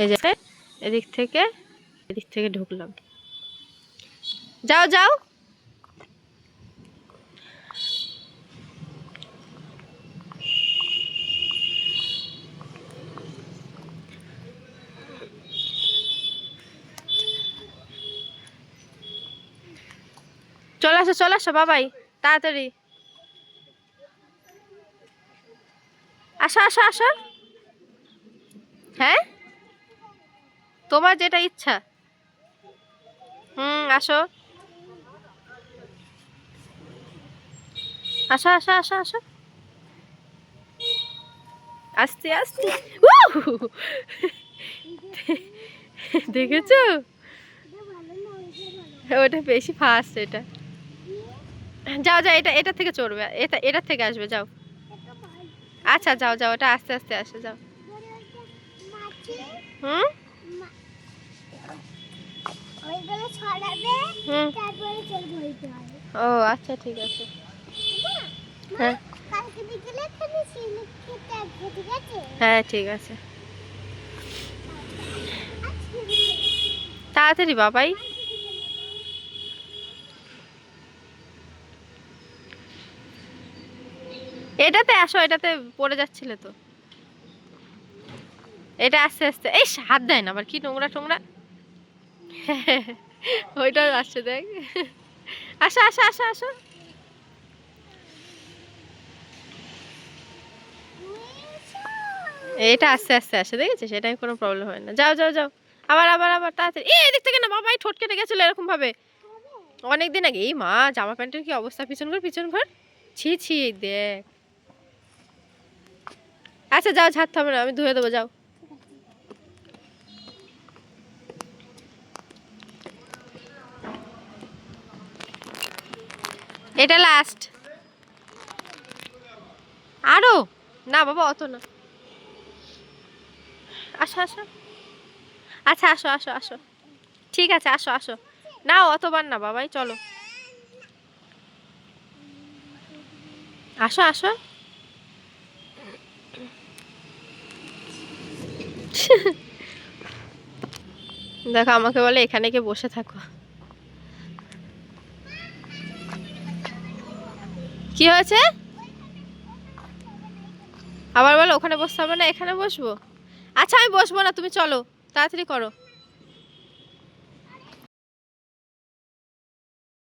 এই যে এদিক থেকে এদিক থেকে ঢুকলাম। যাও যাও। চলে আসো চলে আসো, বাবাই, তাড়াতাড়ি। আসো আসো আসো। হ্যাঁ? তোমার যেটা ইচ্ছা। হুম, আসো। আসো আসো আসো আসো। আস্তে আস্তে! দেখেছ? ওটা বেশি ফাস্ট এটা। যাও যাও, এটা এটা থেকে চড়বে। এটা এটা থেকে আসবে, যাও। আচ্ছা যাও যাও, ওটা আস্তে আস্তে আসে, যাও। হুম? ও আচ্ছা ঠিক আছে। হ্যাঁ। ঠিক আছে? হ্যাঁ ঠিক আছে। তাড়াতাড়ি বাবাই। এটাতে আসো এটাতে পড়ে যাচ্ছিলে তো। এটা আস্তে আস্তে এই হাত দেয় না আবার, কি নোংরা টোংরা। ওইটাও আসছে, দেখ। আসো আসো আসো আসো। এটা আস্তে আস্তে আসে, দেখেছিস? এটাই কোনো প্রবলেম হয় না। যাও যাও যাও। আবার আবার আবার, তাড়াতাড়ি। এই, এদিক থেকে না বাবাই ঠোঁট কেটে গেছিল এরকম ভাবে অনেক দিন আগে, এই মা, জামা প্যান্টের কি অবস্থা? পিছন ঘর পিছন ঘর? ছি ছি, দেখ। আচ্ছা যাও ঝাড়তে হবে না, আমি ধুয়ে দেবো, যাও। এটা লাস্ট আরও? না বাবা, অত না। আসো আসো। আচ্ছা আসো আসো আসো। ঠিক আছে, আসো আসো। না, অতবার না বাবাই, চলো। আসো আসো। দেখো, আমাকে বলে এখানে কে বসে থাকো। কি হয়েছে? আবার বলো, ওখানে বসতে হবে না, এখানে বসবো? আচ্ছা আমি বসবো না, তুমি চলো, তাড়াতাড়ি করো।